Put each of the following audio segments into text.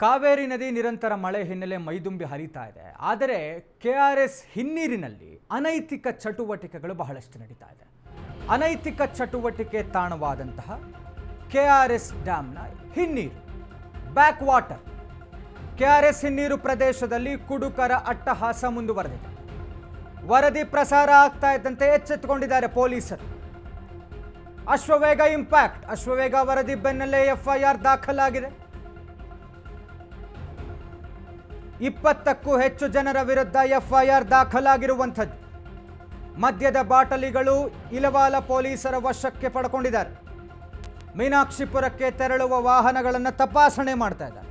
ಕಾವೇರಿ ನದಿ ನಿರಂತರ ಮಳೆ ಹಿನ್ನೆಲೆ ಮೈದುಂಬಿ ಹರಿತಾ ಇದೆ. ಆದರೆ ಕೆ ಆರ್ ಎಸ್ ಹಿನ್ನೀರಿನಲ್ಲಿ ಅನೈತಿಕ ಚಟುವಟಿಕೆಗಳು ಬಹಳಷ್ಟು ನಡೀತಾ ಇದೆ. ಅನೈತಿಕ ಚಟುವಟಿಕೆ ತಾಣವಾದಂತಹ ಕೆ ಆರ್ ಎಸ್ ಡ್ಯಾಮ್ನ ಹಿನ್ನೀರು back water K R S ಹಿನ್ನೀರು ಪ್ರದೇಶದಲ್ಲಿ ಕುಡುಕರ ಅಟ್ಟಹಾಸ ಮುಂದುವರೆದಿದೆ. ವರದಿ ಪ್ರಸಾರ ಆಗ್ತಾ ಇದ್ದಂತೆ ಎಚ್ಚೆತ್ತುಕೊಂಡಿದ್ದಾರೆ ಪೊಲೀಸರು. ಅಶ್ವವೇಗ ಇಂಪ್ಯಾಕ್ಟ್, ಅಶ್ವವೇಗ ವರದಿ ಬೆನ್ನಲ್ಲೇ ಎಫ್ಐಆರ್ ದಾಖಲಾಗಿದೆ. ಇಪ್ಪತ್ತಕ್ಕೂ ಹೆಚ್ಚು ಜನರ ವಿರುದ್ಧ ಎಫ್ಐಆರ್ ದಾಖಲಾಗಿರುವಂಥದ್ದು. ಮದ್ಯದ ಬಾಟಲಿಗಳು ಇಲವಾಲ ಪೊಲೀಸರ ವಶಕ್ಕೆ ಪಡ್ಕೊಂಡಿದ್ದಾರೆ. ಮೀನಾಕ್ಷಿಪುರಕ್ಕೆ ತೆರಳುವ ವಾಹನಗಳನ್ನು ತಪಾಸಣೆ ಮಾಡ್ತಾ ಇದ್ದಾರೆ.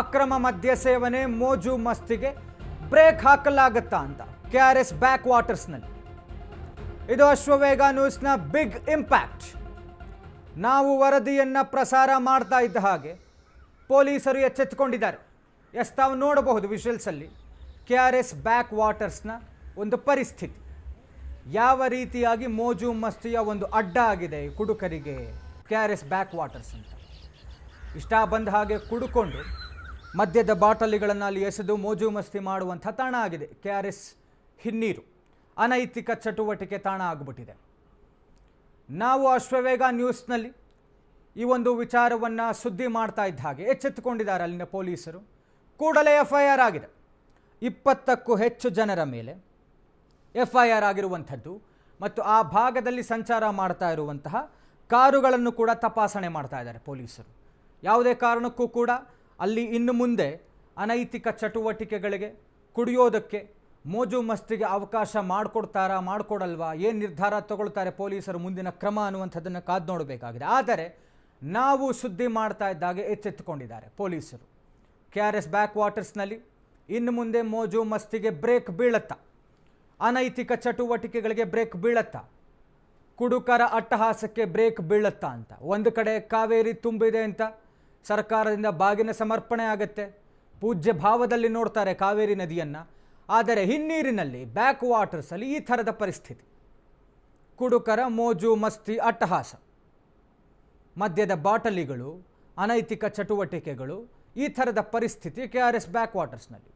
ಅಕ್ರಮ ಮದ್ಯ ಸೇವನೆ ಮೋಜು ಮಸ್ತಿಗೆ ಬ್ರೇಕ್ ಹಾಕಲಾಗುತ್ತಾ ಅಂತ ಕೆ ಆರ್ ಎಸ್ ಬ್ಯಾಕ್ ವಾಟರ್ಸ್ನಲ್ಲಿ ಇದು ಅಶ್ವವೇಗ ನ್ಯೂಸ್ನ ಬಿಗ್ ಇಂಪ್ಯಾಕ್ಟ್. ನಾವು ವರದಿಯನ್ನು ಪ್ರಸಾರ ಮಾಡ್ತಾ ಇದ್ದ ಹಾಗೆ ಪೊಲೀಸರು ಎಚ್ಚೆತ್ತುಕೊಂಡಿದ್ದಾರೆ. ಎಸ್, ತಾವು ನೋಡಬಹುದು ವಿಷುವಲ್ಸಲ್ಲಿ ಕೆ ಆರ್ ಎಸ್ ಬ್ಯಾಕ್ ವಾಟರ್ಸ್ನ ಒಂದು ಪರಿಸ್ಥಿತಿ. ಯಾವ ರೀತಿಯಾಗಿ ಮೋಜು ಮಸ್ತಿಯ ಒಂದು ಅಡ್ಡ ಆಗಿದೆ ಕುಡುಕರಿಗೆ K R S back waters ಅಂತ. ಇಷ್ಟ ಬಂದ ಹಾಗೆ ಕುಡುಕೊಂಡು ಮದ್ಯದ ಬಾಟಲಿಗಳನ್ನು ಅಲ್ಲಿ ಎಸೆದು ಮೋಜು ಮಸ್ತಿ ಮಾಡುವಂಥ ತಾಣ ಆಗಿದೆ ಕೆ ಆರ್ ಎಸ್ ಹಿನ್ನೀರು. ಅನೈತಿಕ ಚಟುವಟಿಕೆ ತಾಣ ಆಗಿಬಿಟ್ಟಿದೆ. ನಾವು ಅಶ್ವವೇಗ ನ್ಯೂಸ್ನಲ್ಲಿ ಈ ಒಂದು ವಿಚಾರವನ್ನು ಸುದ್ದಿ ಮಾಡ್ತಾ ಇದ್ದ ಹಾಗೆ ಎಚ್ಚೆತ್ತುಕೊಂಡಿದ್ದಾರೆ ಅಲ್ಲಿನ ಪೊಲೀಸರು. ಕೂಡಲೇ ಎಫ್ ಐ ಆರ್ ಆಗಿದೆ. ಇಪ್ಪತ್ತಕ್ಕೂ ಹೆಚ್ಚು ಜನರ ಮೇಲೆ ಎಫ್ ಐ ಆರ್ ಆಗಿರುವಂಥದ್ದು ಮತ್ತು ಆ ಭಾಗದಲ್ಲಿ ಸಂಚಾರ ಮಾಡ್ತಾ ಇರುವಂತಹ ಕಾರುಗಳನ್ನು ಕೂಡ ತಪಾಸಣೆ ಮಾಡ್ತಾ ಇದ್ದಾರೆ ಪೊಲೀಸರು. ಯಾವುದೇ ಕಾರಣಕ್ಕೂ ಕೂಡ ಅಲ್ಲಿ ಇನ್ನು ಮುಂದೆ ಅನೈತಿಕ ಚಟುವಟಿಕೆಗಳಿಗೆ ಕುಡಿಯೋದಕ್ಕೆ ಮೋಜು ಮಸ್ತಿಗೆ ಅವಕಾಶ ಮಾಡಿಕೊಡ್ತಾರಾ, ಮಾಡಿಕೊಡಲ್ವಾ, ಏನು ನಿರ್ಧಾರ ತಗೊಳ್ತಾರೆ ಪೊಲೀಸರು ಮುಂದಿನ ಕ್ರಮ ಅನ್ನುವಂಥದ್ದನ್ನು ಕಾದು ನೋಡಬೇಕಾಗಿದೆ. ಆದರೆ ನಾವು ಸುದ್ದಿ ಮಾಡ್ತಾ ಇದ್ದಾಗೆ ಎಚ್ಚೆತ್ತುಕೊಂಡಿದ್ದಾರೆ ಪೊಲೀಸರು. ಕೆ ಆರ್ ಎಸ್ ಬ್ಯಾಕ್ ವಾಟರ್ಸ್ನಲ್ಲಿ ಇನ್ನು ಮುಂದೆ ಮೋಜು ಮಸ್ತಿಗೆ ಬ್ರೇಕ್ ಬೀಳತ್ತಾ. ಅನೈತಿಕ ಚಟುವಟಿಕೆಗಳಿಗೆ ಬ್ರೇಕ್ ಬೀಳತ್ತಾ. ಕುಡುಕರ ಅಟ್ಟಹಾಸಕ್ಕೆ ಬ್ರೇಕ್ ಬೀಳತ್ತಾ ಅಂತ. ಒಂದು ಕಡೆ ಕಾವೇರಿ ತುಂಬಿದೆ ಅಂತ ಸರ್ಕಾರದಿಂದ ಬಾಗಿನ ಸಮರ್ಪಣೆ ಆಗತ್ತೆ. ಪೂಜ್ಯ ಭಾವದಲ್ಲಿ ನೋಡ್ತಾರೆ ಕಾವೇರಿ ನದಿಯನ್ನು. ಆದರೆ ಹಿನ್ನೀರಿನಲ್ಲಿ ಬ್ಯಾಕ್ ವಾಟರ್ಸಲ್ಲಿ ಈ ಥರದ ಪರಿಸ್ಥಿತಿ. ಕುಡುಕರ ಮೋಜು ಮಸ್ತಿ ಅಟ್ಟಹಾಸ. ಮದ್ಯದ ಬಾಟಲಿಗಳು, ಅನೈತಿಕ ಚಟುವಟಿಕೆಗಳು ಈ ಥರದ ಪರಿಸ್ಥಿತಿ ಕೆ ಆರ್ ಎಸ್ ಬ್ಯಾಕ್ ವಾಟರ್ಸ್ನಲ್ಲಿ